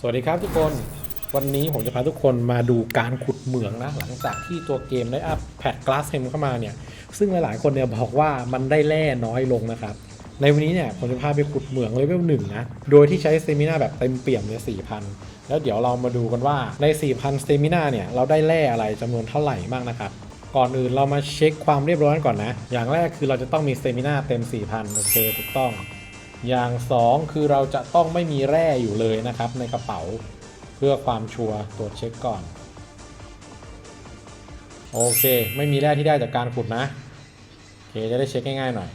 สวัสดีครับทุกคนวันนี้ผมจะพาทุกคนมาดูการขุดเหมืองนะ หลังจากที่ตัวเกมได้อัพแพทกลาสเฮมเข้ามาเนี่ย ซึ่งหลายๆคนเนี่ยบอกว่ามันได้แร่น้อยลงนะครับ ในวันนี้เนี่ยผมจะพาไปขุดเหมืองเลเวลหนึ่งนะ โดยที่ใช้สเตมินาแบบเต็มเปี่ยมเนี่ยสี่พันแล้วเดี๋ยวเรามาดูกันว่าใน 4,000สเตมินาเนี่ยเราได้แร่อะไรจำนวนเท่าไหร่บ้างนะครับก่อนอื่นเรามาเช็คความเรียบร้อยกันก่อนนะ อย่างแรกคือเราจะต้องมีสเตมินาเต็ม 4,000 โอเค ถูกต้อง อย่าง2คือเราจะต้องไม่มีแร่อยู่เลยนะครับในกระเป๋าเพื่อความชัวร์ตรวจเช็คก่อน โอเค ไม่มีแร่ที่ได้จากการขุดนะโอเคจะได้เช็คง่ายๆหน่อย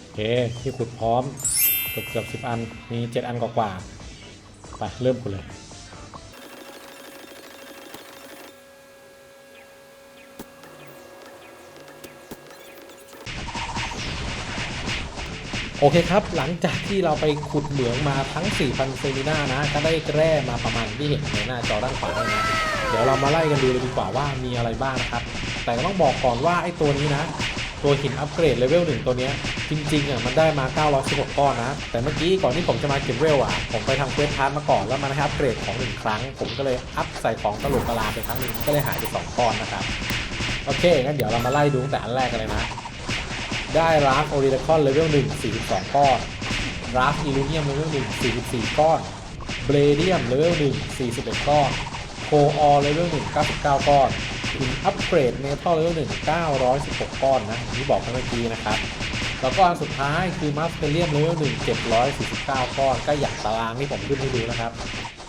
โอเคที่ขุดพร้อมเกือบเกือบสิบอันมี 7 อันกว่าๆไปเริ่มขุดเลย โอเคครับ หลังจากที่เราไปขุดเหมืองมาทั้ง 4,000 เซมิน่านะ ก็ได้แร่มาประมาณที่เห็นในหน้าจอด้านขวาเลยนะ เดี๋ยวเรามาไล่กันดูเลยดีกว่าว่ามีอะไรบ้างนะครับ แต่ต้องบอกก่อนว่าไอ้ตัวนี้นะ ตัวหินอัปเกรดเลเวลหนึ่งตัวนี้ จริงๆอะมันได้มา 916 ก้อนนะ แต่เมื่อกี้ก่อนที่ผมจะมาเก็บเวลอะ ผมไปทำเควสพาร์ทมาก่อนแล้วมันให้อัปเกรดของหนึ่งครั้ง ผมก็เลยอัพใส่ของตลกกระลาไปครั้งหนึ่งก็เลยหายไปสองก้อนนะครับ โอเคงั้นเดี๋ยวเรามาไล่ดูตั้งแต่อันแรกกันเลยนะ ได้ราฟโอริคอนเลเวล1 42ก้อนราฟอีลูเนียมเลเวล1 44ก้อนเบรเดียมเลเวล1 41ก้อนโคออเลเวล1 99ก้อนหินอัปเกรดเมทัลเลเวล1 916ก้อนนะอันนี่บอกไปเมื่อกี้นะครับแล้วก็อันสุดท้ายคือมัสเตเลียมเลเวล1 749ก้อนก็อย่างตารางที่ผมขึ้นให้ดูนะครับ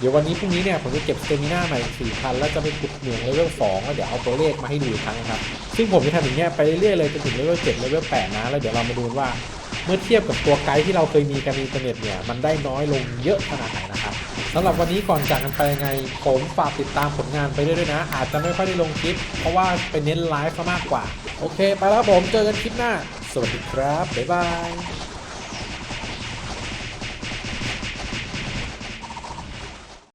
ดี๋ยววันนี้พรุ่งนี้เนี่ยผมจะเก็บสเตมิน่าใหม่4,000แล้วจะไปขุดเหมืองเลเวล2แล้วเดี๋ยวเอาตัวเลขมาให้ดูอีกครั้งนะครับ ซึ่งผมจะทำอย่างเงี้ยไปเรื่อยๆเลยจนถึงเลเวล7เลเวล8นะ แล้วเดี๋ยวเรามาดูว่า เมื่อเทียบกับตัวไกด์ที่เราเคยมีกันในอินเทอร์เน็ตเนี่ยมันได้น้อยลงเยอะขนาดไหนนะครับสำหรับวันนี้ก่อนจากกันไปยังไงผมฝากติดตามผลงานไปด้วยด้วยนะ อาจจะไม่ค่อยได้ลงคลิป เพราะว่าเป็นเน้นไลฟ์ซะมากกว่า โอเค ไปแล้วผมเจอกันคลิปหน้า สวัสดีครับบ๊ายบาย